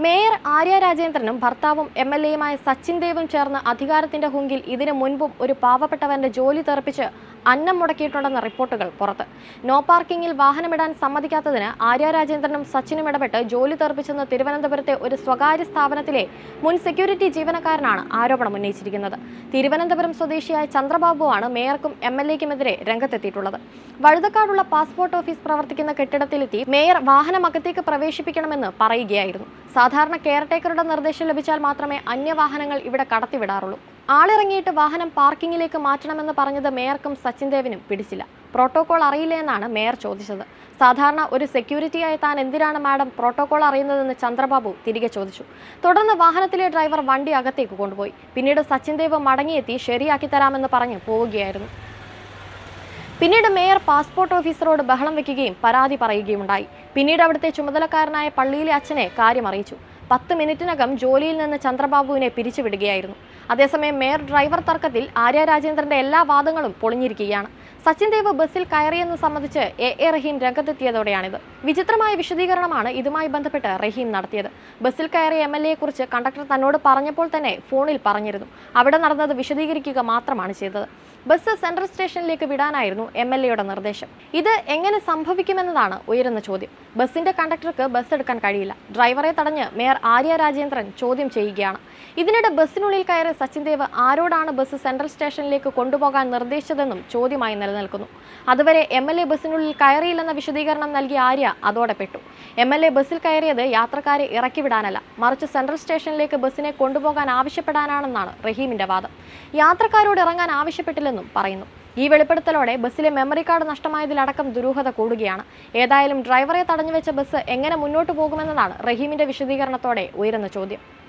Mayor Arya രാജേന്ദ്രനും ഭർത്താവും M L എയുമായ സച്ചിൻ ദേവും ചേർന്ന് അധികാരത്തിന്റെ ഹുങ്കിൽ ഇതിനു മുൻപും ഒരു പാവപ്പെട്ടവന്റെ ജോലി തെറിപ്പിച്ച് അന്നം മുടക്കിയിട്ടുണ്ടെന്ന റിപ്പോർട്ടുകൾ പുറത്ത്. നോ പാർക്കിംഗിൽ വാഹനമിടാൻ സമ്മതിക്കാത്തതിന് ആര്യ രാജേന്ദ്രനും സച്ചിനും ഇടപെട്ട് ജോലി തെറിപ്പിച്ചെന്ന് തിരുവനന്തപുരത്തെ ഒരു സ്വകാര്യ സ്ഥാപനത്തിലെ മുൻ സെക്യൂരിറ്റി ജീവനക്കാരനാണ് ആരോപണം ഉന്നയിച്ചിരിക്കുന്നത്. തിരുവനന്തപുരം സ്വദേശിയായ ചന്ദ്രബാബുവാണ് മേയർക്കും എം എൽ എക്കുമെതിരെ രംഗത്തെത്തിയിട്ടുള്ളത്. വഴുതക്കാടുള്ള പാസ്പോർട്ട് ഓഫീസ് പ്രവർത്തിക്കുന്ന കെട്ടിടത്തിലെത്തി മേയർ വാഹനം അകത്തേക്ക് പ്രവേശിപ്പിക്കണമെന്ന് പറയുകയായിരുന്നു. സാധാരണ കെയർടേക്കറുടെ നിർദ്ദേശം ലഭിച്ചാൽ മാത്രമേ അന്യവാഹനങ്ങൾ ഇവിടെ കടത്തിവിടാറുള്ളൂ. ആളിറങ്ങിയിട്ട് വാഹനം പാർക്കിങ്ങിലേക്ക് മാറ്റണമെന്ന് പറഞ്ഞത് മേയർക്കും സച്ചിൻ ദേവിനും പിടിച്ചില്ല. പ്രോട്ടോകോൾ അറിയില്ല എന്നാണ് മേയർ ചോദിച്ചത്. സാധാരണ ഒരു സെക്യൂരിറ്റിയായി താൻ എന്തിനാണ് മാഡം പ്രോട്ടോകോൾ അറിയുന്നതെന്ന് ചന്ദ്രബാബു തിരികെ ചോദിച്ചു. തുടർന്ന് വാഹനത്തിലെ ഡ്രൈവർ വണ്ടി അകത്തേക്ക് കൊണ്ടുപോയി. പിന്നീട് സച്ചിൻ ദേവ് മടങ്ങിയെത്തി ശരിയാക്കി തരാമെന്ന് പറഞ്ഞ് പോവുകയായിരുന്നു. പിന്നീട് മേയർ പാസ്പോർട്ട് ഓഫീസറോട് ബഹളം വെക്കുകയും പരാതി പറയുകയുമുണ്ടായി. പിന്നീട് അവിടുത്തെ ചുമതലക്കാരനായ പള്ളിയിലെ അച്ഛനെ കാര്യം അറിയിച്ചു. പത്ത് മിനിറ്റിനകം ജോലിയിൽ നിന്ന് ചന്ദ്രബാബുവിനെ പിരിച്ചുവിടുകയായിരുന്നു. അതേസമയം മേയർ ഡ്രൈവർ തർക്കത്തിൽ ആര്യ രാജേന്ദ്രന്റെ എല്ലാ വാദങ്ങളും പൊളിഞ്ഞിരിക്കുകയാണ്. സച്ചിൻ ദേവ് ബസ്സിൽ കയറിയെന്ന് സംബന്ധിച്ച് എ എ റഹീം രംഗത്തെത്തിയതോടെയാണിത്. വിചിത്രമായ വിശദീകരണമാണ് ഇതുമായി ബന്ധപ്പെട്ട് റഹീം നടത്തിയത്. ബസ്സിൽ കയറിയ എം എൽ കണ്ടക്ടർ തന്നോട് പറഞ്ഞപ്പോൾ തന്നെ ഫോണിൽ പറഞ്ഞിരുന്നു. അവിടെ നടന്നത് വിശദീകരിക്കുക മാത്രമാണ് ചെയ്തത്. ബസ് സെൻട്രൽ സ്റ്റേഷനിലേക്ക് വിടാനായിരുന്നു എം എൽ എയുടെ നിർദ്ദേശം. ഇത് എങ്ങനെ സംഭവിക്കുമെന്നതാണ് ഉയരുന്ന ചോദ്യം. ബസിന്റെ കണ്ടക്ടർക്ക് ബസ് എടുക്കാൻ കഴിയില്ല. ഡ്രൈവറെ തടഞ്ഞ് മേയർ ആര്യ രാജേന്ദ്രൻ ചോദ്യം ചെയ്യുകയാണ്. ഇതിനിടെ ബസ്സിനുള്ളിൽ കയറി സച്ചിൻ ദേവ് ആരോടാണ് ബസ് സെൻട്രൽ സ്റ്റേഷനിലേക്ക് കൊണ്ടുപോകാൻ നിർദ്ദേശിച്ചതെന്നും ചോദ്യമായി നിലനിൽക്കുന്നു. അതുവരെ എം എൽ എ ബസ്സിനുള്ളിൽ കയറിയില്ലെന്ന വിശദീകരണം നൽകിയ ആര്യ അതോടെ പെട്ടു. എം എൽ എ ബസ്സിൽ കയറിയത് യാത്രക്കാരെ ഇറക്കിവിടാനല്ല മറിച്ച് സെൻട്രൽ സ്റ്റേഷനിലേക്ക് ബസ്സിനെ കൊണ്ടുപോകാൻ ആവശ്യപ്പെടാനാണെന്നാണ് റഹീമിന്റെ വാദം. യാത്രക്കാരോട് ഇറങ്ങാൻ ആവശ്യപ്പെട്ടില്ലെന്നും പറയുന്നു. ഈ വെളിപ്പെടുത്തലോടെ ബസ്സിലെ മെമ്മറി കാർഡ് നഷ്ടമായതിലടക്കം ദുരൂഹത കൂടുകയാണ്. ഏതായാലും ഡ്രൈവറെ തടഞ്ഞുവെച്ച ബസ് എങ്ങനെ മുന്നോട്ട് പോകുമെന്നതാണ് റഹീമിന്റെ വിശദീകരണത്തോടെ ഉയരുന്ന ചോദ്യം.